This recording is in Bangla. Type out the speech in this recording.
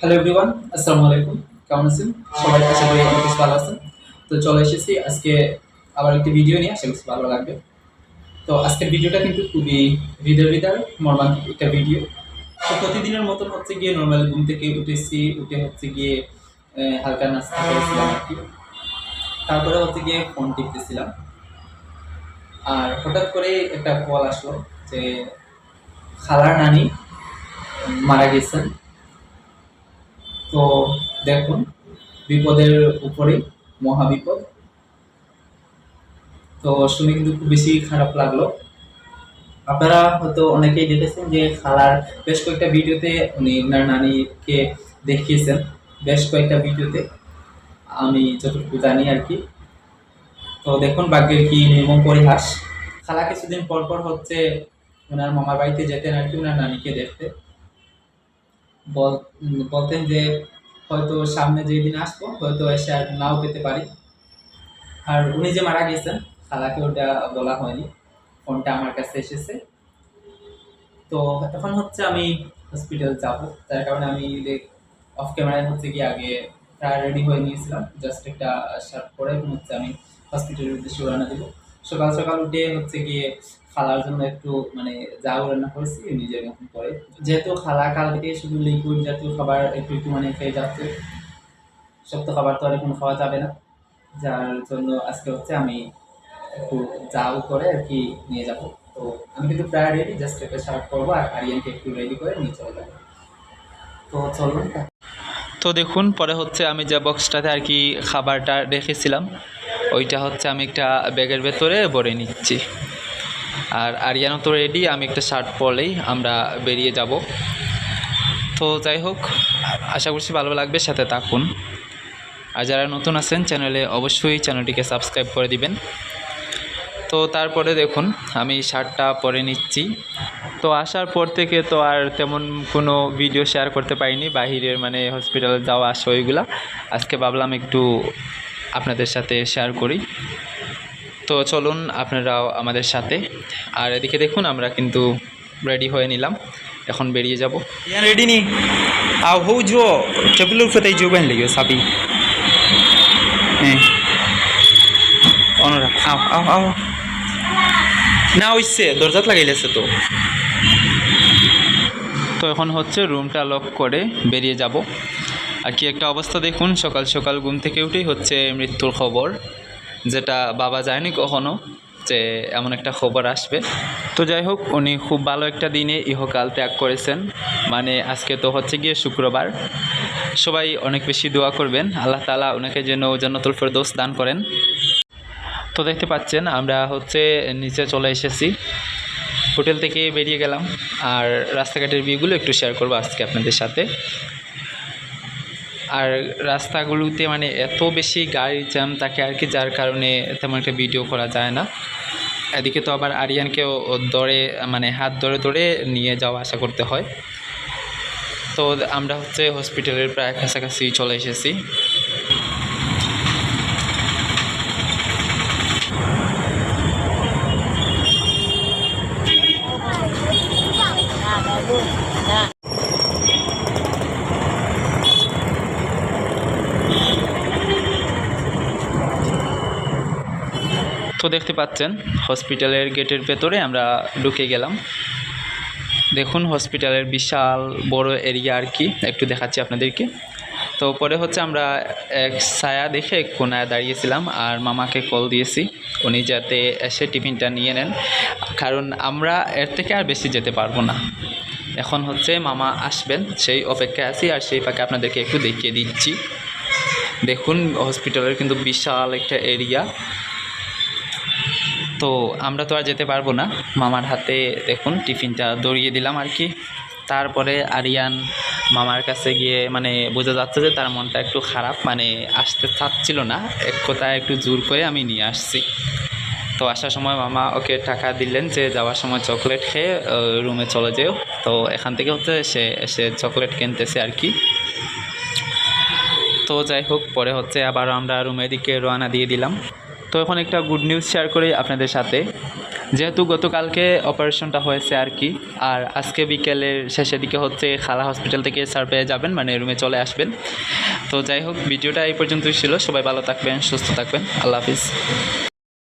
হ্যালো এভরিওয়ান আসসালামু আলাইকুম কেমন আছেন? সবাই আশা করি অনেক বেশ ভালো আছেন। তো চলে এসেছি আজকে আবার একটি ভিডিও নিয়ে, আশা করছি ভালো লাগবে। তো আজকের ভিডিওটা কিন্তু খুবই হৃদয় হৃদয় মর্মান্তিক একটা ভিডিও তো প্রতিদিনের মতন হচ্ছে গিয়ে নর্মাল ঘুম থেকে উঠেছি, উঠে হচ্ছে গিয়ে হালকা নাস্তা করেছিলাম আর কি। তারপরে হচ্ছে গিয়ে ফোন টিপতেছিলাম। আর হঠাৎ করে একটা কল আসলো যে, খালার নানি মারা গেছেন। তো দেখুন, বিপদের উপরে, মহাবিপদ। তো শুনে কিন্তু খুব বেশি খারাপ লাগল। আপনারা হয়তো অনেকেই দেখেছেন যে খালার বেশ কয়েকটা ভিডিওতে উনি ওনার নানিকে দেখিয়েছেন, বেশ কয়েকটা ভিডিওতে। আমি যতটুকু জানি আর কি। তো দেখুন ভাগ্যের কি নির্মম পরিহাস। খালা কিছুদিন পর পর হচ্ছে ওনার মামার বাড়িতে যেতেন আর কি, ওনার নানিকে দেখতে। বলতেন যে হয়তো সামনে যেদিন আসব, হয়তো এসে আর নাও পেতে পারি। আর উনি যে মারা গেছেন খালাকে ওটা বলা হয়নি। ফোনটা আমার কাছে এসেছে। তো এখন হচ্ছে আমি হসপিটাল যাব। তার কারণে আমি অফ ক্যামেরায় হচ্ছে কি আগে প্রায় রেডি হয়ে নিয়েছিলাম। জাস্ট একটা শার্ট পরে হচ্ছে আমি হসপিটালের উদ্দেশ্যে রান্না দেবো। সকাল সকাল উঠে হচ্ছে গিয়ে খালার জন্য একটু মানে যা রান্না করেছি নিজের মতন করে। যেহেতু খালা কাল থেকে শুধু লিকুইড জাতীয় খাবার একটু একটু মানে খেয়ে যাচ্ছে শক্ত খাবার তো আর এখন খাওয়া যাবে না। যার জন্য আজকে হচ্ছে আমি একটু যাও করে আর কি নিয়ে যাব। তো আমি কিন্তু প্রায় রেডি জাস্ট একটা শার্ট করব আর আরিয়ানকে একটু রেডি করে নিয়ে চলে যাব। তো চলুন। তো দেখুন, পরে হচ্ছে আমি যে বক্সটাতে আর কি খাবারটা রেখেছিলাম ওইটা হচ্ছে আমি একটা ব্যাগের ভেতরে ভরে নিচ্ছি। আর আরিয়ানো তো রেডি আমি একটা শার্ট পরলেই আমরা বেরিয়ে যাব। তো যাই হোক, আশা করছি ভালো লাগবে, সাথে থাকুন। আর যারা নতুন আছেন, চ্যানেলে অবশ্যই চ্যানেলটিকে সাবস্ক্রাইব করে দিবেন। তো তারপরে দেখুন, আমি শার্টটা পরে নিচ্ছি। তো আসার পর থেকে তো আর তেমন কোনো ভিডিও শেয়ার করতে পারিনি, বাহিরের মানে হসপিটালে যাওয়া, আসা, ওইগুলা। আজকে ভাবলাম একটু আপনাদের সাথে শেয়ার করি তো চলুন আপনারাও আমাদের সাথে আর এদিকে দেখুন আমরা কিন্তু রেডি হয়ে নিলাম এখন বেরিয়ে যাব ready ni. Aw ho jo. Chapulur fatai jo ban legyo sabi. Eh. অনরা আও আও আও না হইছে দরজাত লাগাইলেছে তো তো এখন হচ্ছে রুমটা লক করে বেরিয়ে যাব আর কি একটা অবস্থা দেখুন, সকাল সকাল ঘুম থেকে উঠেই হচ্ছে মৃত্যুর খবর, যেটা বাবা যায়নি কখনো যে এমন একটা খবর আসবে। তো যাই হোক, উনি খুব ভালো একটা দিনে ইহকাল ত্যাগ করেছেন। মানে আজকে তো হচ্ছে গিয়ে শুক্রবার। সবাই অনেক বেশি দোয়া করবেন। আল্লাহ তালা ওনাকে যেন জান্নাতুল ফেরদৌস দান করেন। তো দেখতে পাচ্ছেন, আমরা হচ্ছে নিচে চলে এসেছি। হোটেল থেকে বেরিয়ে গেলাম। আর রাস্তাঘাটের ভিউগুলো একটু শেয়ার করব আজকে আপনাদের সাথে। আর রাস্তাগুলোতে মানে এত বেশি গাড়ি জ্যাম থাকে আর কি, যার কারণে তেমন একটা ভিডিও করা যায় না। এদিকে তো আবার আরিয়ানকেও দরে মানে হাত ধরে ধরে নিয়ে যাওয়া আশা করতে হয়। তো আমরা হচ্ছে হসপিটালের প্রায় কাছাকাছি চলে এসেছি। তো দেখতে পাচ্ছেন, হসপিটালের গেটের ভেতরে আমরা ঢুকে গেলাম। দেখুন, হসপিটালের বিশাল বড় এরিয়া আর কি, একটু দেখাচ্ছি আপনাদেরকে। তো পরে হচ্ছে আমরা এক ছায়া দেখে এক কোনায় দাঁড়িয়েছিলাম আর মামাকে কল দিয়েছি, উনি যাতে এসে টিফিনটা নিয়ে নেন। কারণ আমরা এর থেকে আর বেশি যেতে পারব না। এখন হচ্ছে মামা আসবেন, সেই অপেক্ষায় আছি আর সেই ফাঁকে আপনাদেরকে একটু দেখিয়ে দিচ্ছি। দেখুন, হসপিটালের কিন্তু বিশাল একটা এরিয়া। তো আমরা তো আর যেতে পারব না। মামার হাতে দেখুন টিফিনটা দড়িয়ে দিলাম আর কি। তারপরে আরিয়ান মামার কাছে গিয়ে মানে বোঝা যাচ্ছে যে তার মনটা একটু খারাপ মানে আসতে চাচ্ছিল না। এক কথায় একটু জোর করে আমি নিয়ে আসছি। তো আসার সময় মামা ওকে টাকা দিলেন যে যাওয়ার সময় চকলেট খেয়ে রুমে চলে যেও। তো এখান থেকে হচ্ছে সে এসে চকলেট কিনতেছে আর কি। তো যাই হোক, পরে হচ্ছে আবার আমরা রুমের দিকে রওনা দিয়ে দিলাম। তো এখন একটা গুড নিউজ শেয়ার করি আপনাদের সাথে। যেহেতু গতকালকে অপারেশনটা হয়েছে আর কি, আর আজকে বিকেলের শেষের দিকে হচ্ছে খালা হসপিটাল থেকে সার্ভে পেয়ে যাবেন মানে রুমে চলে আসবেন। তো যাই হোক, ভিডিওটা এই পর্যন্তই ছিল। সবাই ভালো থাকবেন, সুস্থ থাকবেন। আল্লাহ হাফিজ।